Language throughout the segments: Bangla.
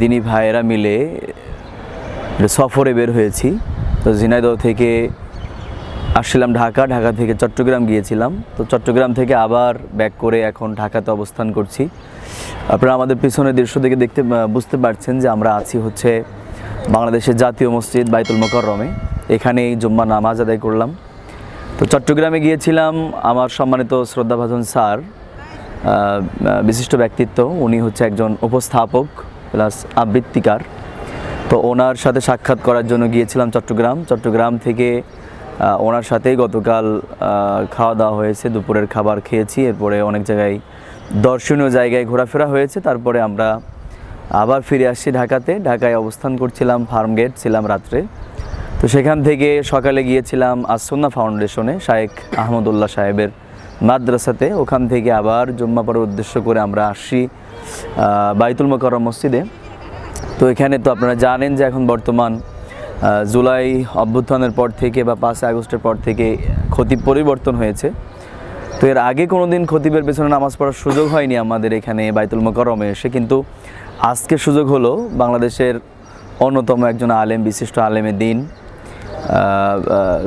দিনী ভাইয়েরা মিলে সফরে বের হয়েছি। তো ঝিনাইদহ থেকে আসছিলাম ঢাকা ঢাকা থেকে চট্টগ্রাম গিয়েছিলাম। তো চট্টগ্রাম থেকে আবার ব্যাক করে এখন ঢাকাতে অবস্থান করছি। আপনারা আমাদের পিছনের দৃশ্য থেকে দেখতে বুঝতে পারছেন যে আমরা আছি হচ্ছে বাংলাদেশের জাতীয় মসজিদ বাইতুল মোকররমে। এখানেই জুম্মা নামাজ আদায় করলাম। তো চট্টগ্রামে গিয়েছিলাম আমার সম্মানিত শ্রদ্ধাভাজন স্যার বিশিষ্ট ব্যক্তিত্ব। উনি হচ্ছে একজন উপস্থাপক। প্লাস আবৃত্তিকার। তো ওনার সাথে সাক্ষাৎ করার জন্য গিয়েছিলাম চট্টগ্রাম। চট্টগ্রাম থেকে ওনার সাথেই গতকাল খাওয়া দাওয়া হয়েছে দুপুরের খাবার খেয়েছি। এরপরে অনেক জায়গায় দর্শনীয় জায়গায় ঘোরাফেরা হয়েছে। তারপরে আমরা আবার ফিরে আসছি ঢাকাতে। ঢাকায় অবস্থান করছিলাম ফার্মগেট ছিলাম রাত্রে। তো সেখান থেকে সকালে গিয়েছিলাম আসন্না ফাউন্ডেশনে শায়েক আহমদুল্লাহ সাহেবের মাদ্রাসাতে। ওখান থেকে আবার জুম্মা পড়ার উদ্দেশ্য করে আমরা আহ, বাইতুল মোকাররম মসজিদে। তো এখানে তো আপনারা জানেন যে এখন বর্তমান জুলাই অভ্যুত্থানের পর থেকে বা পাঁচই আগস্টের পর থেকে ক্ষতি পরিবর্তন হয়েছে। তো এর আগে কোনো দিন খতিবের পেছনে নামাজ পড়ার সুযোগ হয়নি আমাদের এখানে বাইতুল মোকরমে এসে কিন্তু আজকে সুযোগ হলো বাংলাদেশের অন্যতম একজন আলেম, বিশিষ্ট আলেমের দিন।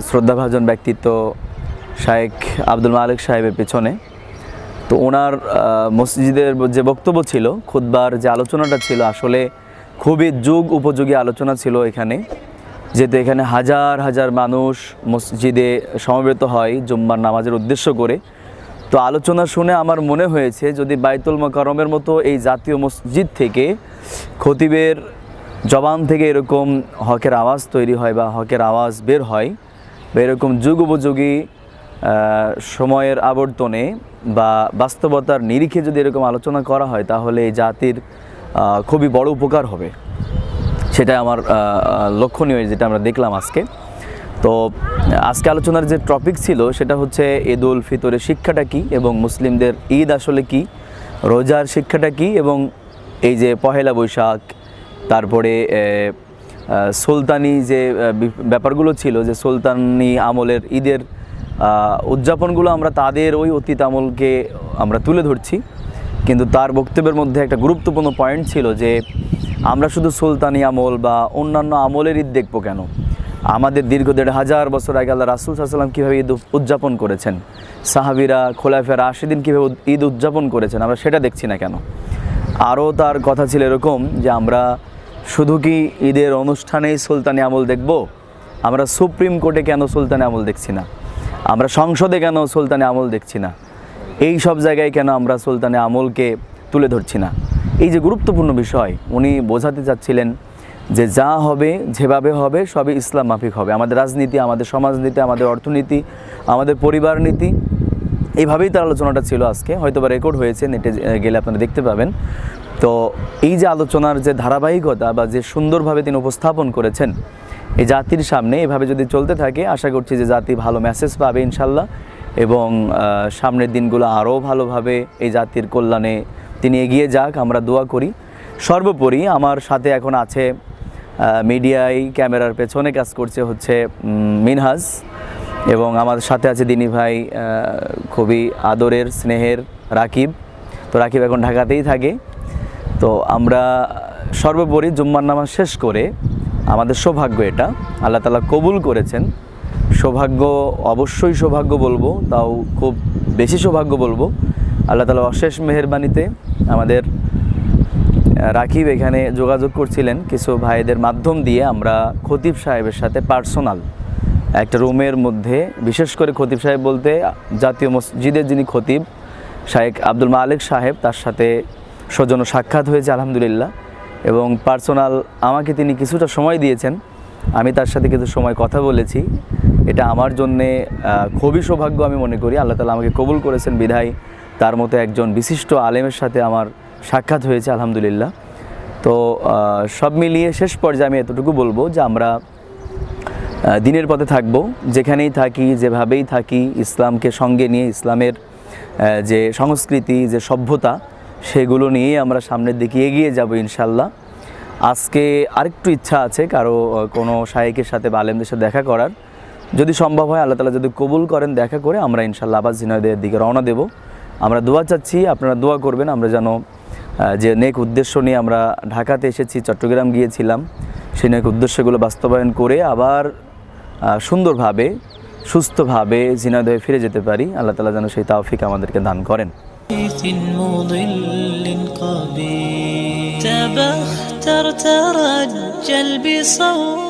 শ্রদ্ধাভাজন ব্যক্তিত্ব শায়েক আব্দুল মালিক সাহেবের পেছনে। তো ওনার মসজিদের যে বক্তব্য ছিল খুদ্বার যে আলোচনাটা ছিল, আসলে খুবই যুগ উপযোগী আলোচনা ছিল এখানে। যেহেতু এখানে হাজার হাজার মানুষ মসজিদে সমবেত হয় জুম্মার নামাজের উদ্দেশ্য করে। তো আলোচনা শুনে আমার মনে হয়েছে, যদি বাইতুল মকরমের মতো এই জাতীয় মসজিদ থেকে খতিবের জবান থেকে এরকম হকের আওয়াজ তৈরি হয় বা হকের আওয়াজ বের হয়, বা এরকম যুগ উপযোগী সময়ের আবর্তনে বা বাস্তবতার নিরিখে যদি এরকম আলোচনা করা হয়, তাহলে এই জাতির খুবই বড় উপকার হবে। সেটা আমার লক্ষণীয় যেটা আমরা দেখলাম আজকে। তো আজকে আলোচনার যে টপিক ছিল, সেটা হচ্ছে ঈদ উল ফিতরের শিক্ষাটা কি এবং মুসলিমদের ঈদ আসলে কি, রোজার শিক্ষাটা কি এবং এই যে পহেলা বৈশাখ, তারপরে সুলতানি যে ব্যাপারগুলো ছিল যে সুলতানি আমলের ঈদের উদযাপনগুলো আমরা তাদের ওই অতীত আমলকে আমরা তুলে ধরছি। কিন্তু তার বক্তব্যের মধ্যে একটা গুরুত্বপূর্ণ পয়েন্ট ছিল যে, আমরা শুধু সুলতানি আমল বা অন্যান্য আমলের ঈদ দেখব কেন? আমাদের দীর্ঘ দেড় হাজার বছর আগে আল্লাহ রাসুল সাল্লাম কীভাবে ঈদ উদযাপন করেছেন? সাহাবিরা খোলাফের আশিদিন কীভাবে ঈদ উদযাপন করেছেন? আমরা সেটা দেখছি না কেন? আরও তার কথা ছিল এরকম যে, আমরা শুধু কি ঈদের অনুষ্ঠানেই সুলতানি আমল দেখব? আমরা সুপ্রিম কোর্টে কেন সুলতানি আমল দেখছি না? আমরা সংসদে কেন সুলতানি আমল দেখছি না? এই সব জায়গায় কেন আমরা সুলতানি আমলকে তুলে ধরছি না? এই যে গুরুত্বপূর্ণ বিষয়, উনি বোঝাতে চাচ্ছিলেন যে যা হবে, যেভাবে হবে, সবই ইসলাম মাফিক হবে। আমাদের রাজনীতি, আমাদের সমাজনীতি, আমাদের অর্থনীতি, আমাদের পরিবার নীতি এইভাবেই তার আলোচনাটা ছিল আজকে। হয়তো বা রেকর্ড হয়েছে, নেটে গেলে আপনারা দেখতে পাবেন। তো এই যে আলোচনার যে ধারাবাহিকতা বা যে সুন্দরভাবে তিনি উপস্থাপন করেছেন এই জাতির সামনে এভাবে যদি চলতে থাকে, আশা করছি যে জাতি ভালো মেসেজ পাবে ইনশাল্লাহ। এবং সামনের দিনগুলো আরও ভালোভাবে এই জাতির কল্যাণে তিনি এগিয়ে যাক, আমরা দোয়া করি। সর্বোপরি আমার সাথে এখন আছে মিডিয়ায়, ক্যামেরার পেছনে কাজ করছে হচ্ছে মিনহাজ। এবং আমার সাথে আছে দিনী ভাই খুবই আদরের, স্নেহের রাকিব। তো রাকিব এখন ঢাকাতেই থাকে। তো আমরা সর্বোপরি জুম্মার নামাজ শেষ করে আমাদের সৌভাগ্য এটা। আল্লাহ তালা কবুল করেছেন। সৌভাগ্য, অবশ্যই সৌভাগ্য বলব, তাও খুব বেশি সৌভাগ্য বলব। আল্লাহ তালা অশেষ মেহেরবানিতে আমাদের রাকিব এখানে যোগাযোগ করছিলেন কিছু ভাইদের মাধ্যম দিয়ে। আমরা খতিব সাহেবের সাথে পার্সোনাল একটা রুমের মধ্যে, বিশেষ করে খতিব সাহেব বলতে, জাতীয় মসজিদের যিনি খতিব শাহেক আব্দুল মালিক সাহেব, তার সাথে সৌজন্য সাক্ষাৎ হয়েছে, আলহামদুলিল্লাহ। এবং পার্সোনাল আমাকে তিনি কিছুটা সময় দিয়েছেন। আমি তার সাথে কিছু সময় কথা বলেছি। এটা আমার জন্যে খুবই সৌভাগ্য আমি মনে করি। আল্লাহ তালা আমাকে কবুল করেছেন বিধায় তার মতো একজন বিশিষ্ট আলেমের সাথে আমার সাক্ষাৎ হয়েছে, আলহামদুলিল্লাহ। তো সব মিলিয়ে শেষ পর্যায়ে আমি এতটুকু বলব যে আমরা দিনের পথে থাকব। যেখানেই থাকি, যেভাবেই থাকি, ইসলামকে সঙ্গে নিয়ে, ইসলামের যে সংস্কৃতি, যে সভ্যতা সেগুলো নিয়েই আমরা সামনের দিকে এগিয়ে যাব ইনশাল্লাহ। আজকে আরেকটু ইচ্ছা আছে কারও কোনো শায়েকের সাথে বা আলেমদের সাথে দেখা করার। যদি সম্ভব হয়, আল্লাহ তালা যদি কবুল করেন দেখা করে, আমরা ইনশাল্লাহ আবার জিনয়দের দিকে রওনা দেব। আমরা দোয়া চাচ্ছি, আপনারা দোয়া করবেন, আমরা যেন যে নেক উদ্দেশ্য নিয়ে আমরা ঢাকাতে এসেছি, চট্টগ্রাম গিয়েছিলাম, সেই নেক উদ্দেশ্যগুলো বাস্তবায়ন করে আবার সুন্দরভাবে, সুস্থভাবে জিনাদয়ে ফিরে যেতে পারি। আল্লাহ তালা যেন সেই তাওফিক আমাদেরকে দান করেন। مضل قبيح. تبختر ترجل بصوت